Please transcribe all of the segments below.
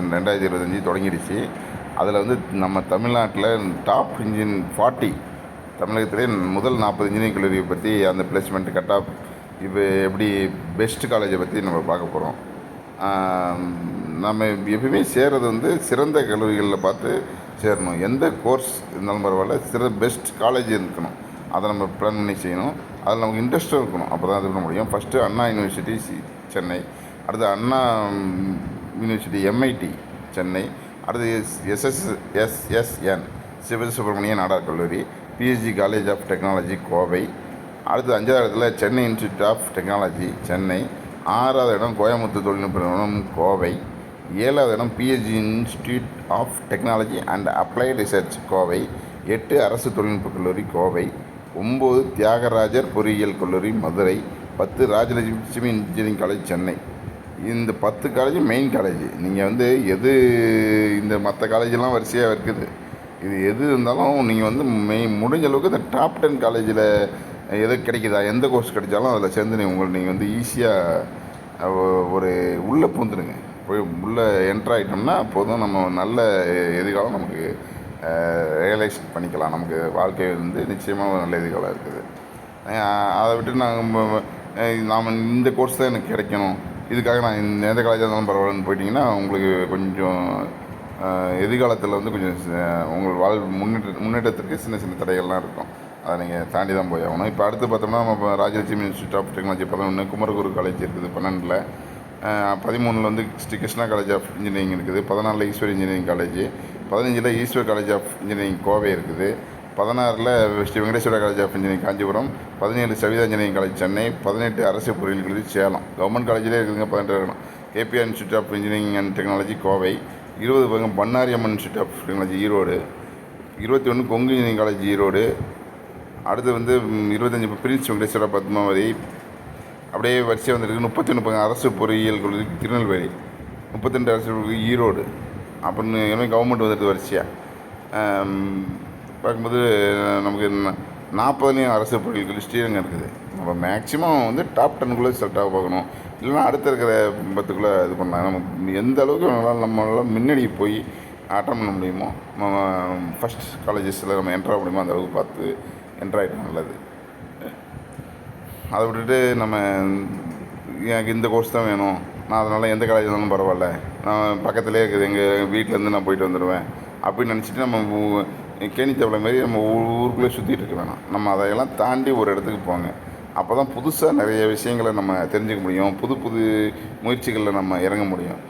ரெண்டாயிரத்தி இருபத்தஞ்சி தொடங்கிடுச்சு. அதில் வந்து நம்ம தமிழ்நாட்டில் டாப் இன்ஜின் ஃபார்ட்டி தமிழகத்திலே முதல் நாற்பது இன்ஜினியரிங் கல்லூரியை பற்றி அந்த பிளேஸ்மெண்ட் கட் ஆஃப் இப்போ எப்படி பெஸ்ட் காலேஜை பற்றி நம்ம பார்க்க போகிறோம் நம்ம எப்பயுமே சேர்றது வந்து சிறந்த கல்லூரிகளில் பார்த்து சேரணும். எந்த கோர்ஸ் இருந்தாலும் பரவாயில்ல சிற பெஸ்ட் காலேஜ் இருக்கணும். அதை நம்ம பிளான் பண்ணி செய்யணும். அதில் நமக்கு இன்ட்ரெஸ்ட்டும் இருக்கணும். அப்போ தான் இது பண்ண முடியும். First Anna university C Chennai. அடுத்து அண்ணா யூனிவர்சிட்டி எம்ஐடி சென்னை அடுத்து S SS SSN Sivasubramaniya Nadar கல்லூரி PSG college of technology Kovai அடுத்து அஞ்சாவது இடத்துல Chennai institute of technology Chennai ஆறாவது இடம் கோயம்புத்தூர் தொழில்நுட்ப நிறுவனம் கோவை ஏழாவது இடம் PhD institute of technology and applied research Kovai எட்டு அரசு தொழில்நுட்ப கல்லூரி கோவை ஒம்பது தியாகராஜர் பொறியியல் கல்லூரி மதுரை. பத்து ராஜலட்சுமி இன்ஜினியரிங் காலேஜ் சென்னை இந்த பத்து காலேஜ் மெயின் காலேஜ் நீங்கள் வந்து எது இந்த மற்ற காலேஜெலாம் வரிசையாக இருக்குது? இது எது இருந்தாலும் நீங்கள் வந்து மெயின் முடிஞ்ச அளவுக்கு இந்த டாப் டென் காலேஜில் எது கிடைக்குதா? எந்த கோர்ஸ் கிடைச்சாலும் அதில் சேர்ந்து நீங்கள் உங்களை நீங்கள் வந்து ஈஸியாக ஒரு உள்ளே பூந்துடுங்க போய் உள்ளே என்ட்ராயிட்டோம்னா போதும். நம்ம நல்ல எதிர்காலம் நமக்கு ரியலைஸ் பண்ணிக்கலாம். நமக்கு வாழ்க்கை வந்து நிச்சயமாக ஒரு நல்ல எதிர்காலம் இருக்குது. அதை விட்டு நாங்கள் நாம் இந்த கோர்ஸ் தான் எனக்கு கிடைக்கணும். இதுக்காக நான் இந்த எந்த காலேஜாக இருந்தாலும் பரவாயில்லன்னு போயிட்டீங்கன்னா உங்களுக்கு கொஞ்சம் எதிர்காலத்தில் வந்து கொஞ்சம் உங்கள் வாழ் முன்னேற்ற முன்னேற்றத்திற்கு சின்ன சின்ன தடைகள்லாம் இருக்கும். அதை நீங்கள் தாண்டி தான் போய் ஆகணும். இப்போ அடுத்து பார்த்தோம்னா நம்ம இப்போ ராஜலட்சுமி இன்ஸ்டியூட் ஆஃப் டெக்னாலஜி பதினொன்று குமரகுரு காலேஜ் இருக்குது பன்னெண்டில். பதிமூணில் வந்து Sri Krishna college of engineering இருக்குது. பதினாலில் ஈஸ்வர் இன்ஜினியரிங் காலேஜ் பதினஞ்சில் Eswar college of engineering Kovai இருக்குது. பதினாறில் Sri Venkateswara college of engineering Kanchipuram பதினேழு சவிதா இன்ஜினியரிங் காலேஜ் சென்னை பதினெட்டு அரசு பொறியியல் கல்லூரி சேலம். கவர்மெண்ட் காலேஜிலே இருக்குதுங்க பதினெட்டு இருக்கணும் KPR institute of engineering and technology Kovai இருபது பக்கம் Bannari Amman institute of technology Erode இருபத்தி ஒன்று கொங்கு இன்ஜினியரிங் காலேஜ் ஈரோடு அடுத்து வந்து இருபத்தஞ்சி பிரின்ஸ் வெங்கடேஸ்வரா பத்மாவதி அப்படியே வரிசையாக வந்துருக்கு. முப்பத்தி ஒன்று அரசு பொறியியல் கல்லூரி திருநெல்வேலி முப்பத்திரெண்டு அரசு ஈரோடு. அப்படின்னு எல்லாமே கவர்மெண்ட் வந்துடுது வரிசையாக பார்க்கும்போது நமக்கு நாற்பதுலேயும் அரசு பொறியியல் கல்லூரி அங்கே இருக்குது. நம்ம மேக்ஸிமம் வந்து டாப் டென்குள்ளே செலக்டாக பார்க்கணும். இல்லைன்னா அடுத்த இருக்கிற பத்துக்குள்ளே இது பண்ணலாம். நம்ம எந்த அளவுக்கு நம்மளால் நம்மளால் முன்னாடி போய் அட்டன் பண்ண முடியுமோ நம்ம ஃபஸ்ட் காலேஜஸில் நம்ம என்ட்ரு ஆக முடியுமோ அந்த அளவுக்கு பார்த்து என்ட்ரு ஆகிட்டா நல்லது. அதை விட்டுட்டு நம்ம எனக்கு இந்த கோர்ஸ் தான் வேணும். நான் அதனால் எந்த காலேஜ் இருந்தாலும் பரவாயில்ல. நான் பக்கத்துலேயே இருக்குது. எங்கள் வீட்டிலேருந்து நான் போயிட்டு வந்துடுவேன். அப்படின்னு நினச்சிட்டு நம்ம கேணித்தவளை மாதிரி நம்ம ஊருக்குள்ளே சுற்றிட்டு இருக்க வேணாம். நம்ம அதையெல்லாம் தாண்டி ஒரு இடத்துக்கு போங்க. அப்போ தான் புதுசாக நிறைய விஷயங்களை நம்ம தெரிஞ்சுக்க முடியும். புது புது முயற்சிகளில் நம்ம இறங்க முடியும்.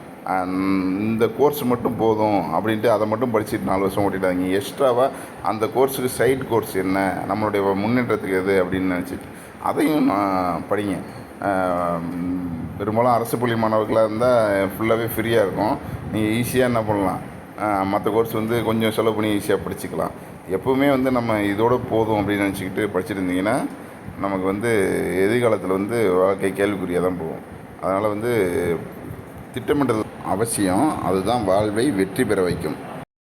இந்த கோர்ஸ் மட்டும் போதும் அப்படின்ட்டு அதை மட்டும் படிச்சுட்டு நாலு வருஷம் ஓட்டிட்டாங்க எக்ஸ்ட்ராவாக அந்த கோர்ஸுக்கு சைட் கோர்ஸ் என்ன? நம்மளுடைய முன்னேற்றத்துக்கு எது அப்படின்னு நினச்சிட்டு அதையும் நான் படிங்க. பெரும்பாலும் அரசு பள்ளி மாணவர்களாக இருந்தால் ஃபுல்லாகவே ஃப்ரீயாக இருக்கும். நீங்கள் ஈஸியாக என்ன பண்ணலாம்? மற்ற கோர்ஸ் வந்து கொஞ்சம் செலவு பண்ணி ஈஸியாக படிச்சுக்கலாம். எப்போவுமே வந்து நம்ம இதோட போதும் அப்படின்னு நினச்சிக்கிட்டு படிச்சுட்டு இருந்தீங்கன்னா நமக்கு வந்து எதிர்காலத்தில் வந்து வாழ்க்கை கேள்விக்குறியாக தான் போகும். அதனால் வந்து திட்டமிட்டது அவசியம். அதுதான் வாழ்வை வெற்றி பெற வைக்கும்.